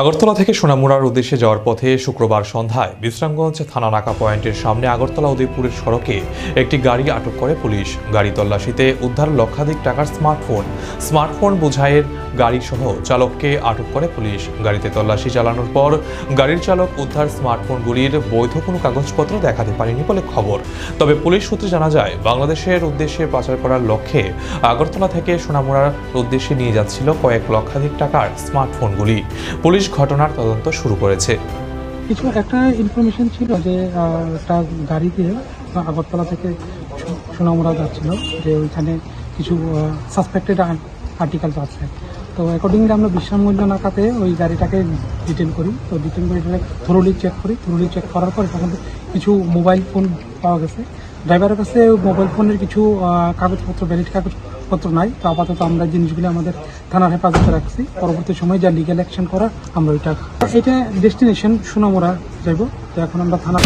আগরতলা থেকে সোনামুড়ার উদ্দেশ্যে যাওয়ার পথে শুক্রবার সন্ধ্যায় বিশ্রামগঞ্জ থানা নাকা পয়েন্টের সামনে আগরতলা উদয়পুরের সড়কে একটি গাড়ি আটক করে পুলিশ। গাড়ি তল্লাশিতে উদ্ধার লক্ষাধিক টাকার স্মার্টফোন। স্মার্টফোন বোঝাইয়ের গাড়ি সহ চালককে আটক করে পুলিশ। গাড়িতে তল্লাশি চালানোর পর গাড়ির চালক উদ্ধার স্মার্টফোনগুলির বৈধ কোনো কাগজপত্র দেখাতে পারেনি বলে খবর। তবে পুলিশ সূত্রে জানা যায়, বাংলাদেশের উদ্দেশ্যে পাচার করার লক্ষ্যে আগরতলা থেকে সোনামুড়ার উদ্দেশ্যে নিয়ে যাচ্ছিল কয়েক লক্ষাধিক টাকার স্মার্টফোনগুলি। পুলিশ ঘটনার তদন্ত শুরু করেছে। কিছু একটা ইনফরমেশন ছিল যে একটা গাড়িতে আগরতলা থেকে সোনামুড়া যাচ্ছিল। যে ওইখানে কিছু সাসপেক্টেড আর্টিকেলস আছে। তো অ্যাকর্ডিংলি আমরা বিশ্রামগঞ্জ নাকাতে ওই গাড়িটাকে ডিটেন করি। তো ডিটেন করে থ্রোলি চেক করি। থ্রোলি চেক করার পর তখন কিছু মোবাইল ফোন পাওয়া গেছে। ড্রাইভারের কাছে মোবাইল ফোনের কিছু কাগজপত্র ভ্যালিড কাগজপত্র নাই। তো আপাতত আমরা জিনিসগুলো আমাদের থানার হেফাজতে রাখছি। পরবর্তী সময় যা লিগ্যাল অ্যাকশন করা আমরা ওইটা এটা ডেস্টিনেশন সোনামোড়া যাইব। তো এখন আমরা থানা